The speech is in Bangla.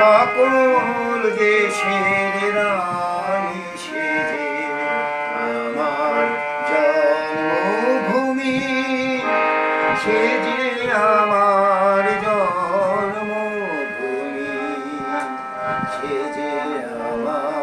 সকল দেশের রানী সেজে আমার জন্মভূমি। সেজে আমার জন্মভূমি সেজে আমার